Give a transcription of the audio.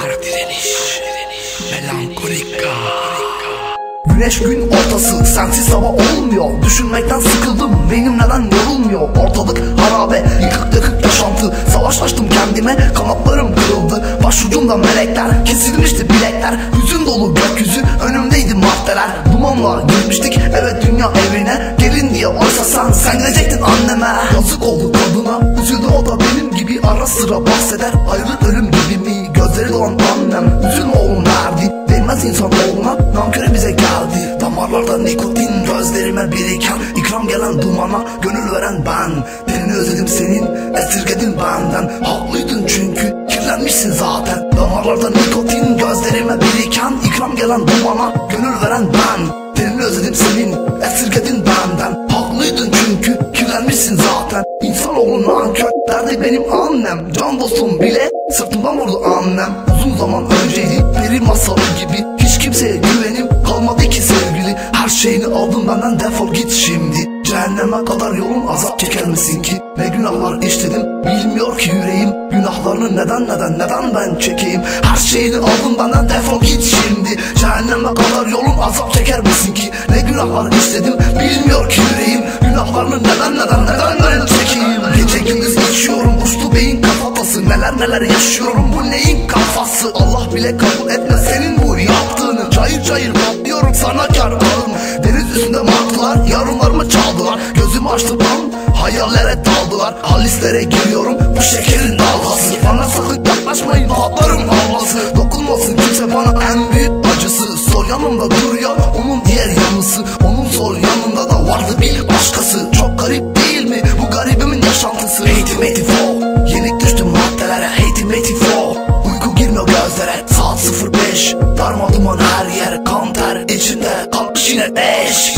Sert direniş Melankolika Güneş gün ortası sensiz sabah olmuyor. Düşünmekten sıkıldım benim neden yorulmuyor? Ortalık harabe yıkık dökük yaşantı. Savaş açtım kendime kanatlarım kırıldı. Başucumda melekler kesilmişti bilekler. Hüzün dolu gökyüzü önümdeydi maddeler. Dumanla girmiştik evet dünya evine Gelin diye oysa sen sen gelecektin anneme. Yazık oldu kadına üzüldü o da benim gibi. Ara sıra bahseder ayrı ölüm gibi mi Gözleri dolan annem üzün oğlum derdi Değmez insan oğluna Nanköre bize geldi. Damarlarda nikotin gözlerime biriken ikram gelen dumana Gönül veren ben. Derini özledim senin Esirgedin benden. Haklıydın çünkü kirlenmişsin zaten. Damarlarda nikotin gözlerime biriken ikram gelen dumana Gönül veren ben. Derini özledim senin Esirgedin Can dostum bile sırtımdan vurdu. Annem Uzun zaman önceydi peri masalı gibi. Hiç kimseye güvenim kalmadı ki sevgili. Her şeyini aldın benden defol git şimdi. Cehenneme kadar yolun azap çeker misin ki. Ne günahlar işledim bilmiyor ki yüreğim. Günahlarını neden neden neden ben çekeyim? Her şeyini aldın benden defol git şimdi. Cehenneme kadar yolun azap çeker misin ki. Ne günahlar işledim bilmiyor ki yüreğim. Günahlarını neden neden neden Neler neler yaşıyorum bu neyin kafası? Allah bile kabul etmez senin bu yaptığını. Cayır cayır patlıyorum sana kar alın Deniz üstünde martılar yarınlarımı çaldılar. Gözümü açtım an hayallere daldılar. Halislere giriyorum bu şekerin dalgası Bana sakın yaklaşmayın patlarım havası Dokunmasın kimse bana en büyük acısı. Sol yanımda duruyor onun diğer yanısı. Onun sol yanında da vardı bir başkası. Çok garip değil mi? Bu garibimin yaşantısı. Eğitim eğitim gözlere Saat 05 Darma duman her yer kan ter. İçinde Kalkış yine eş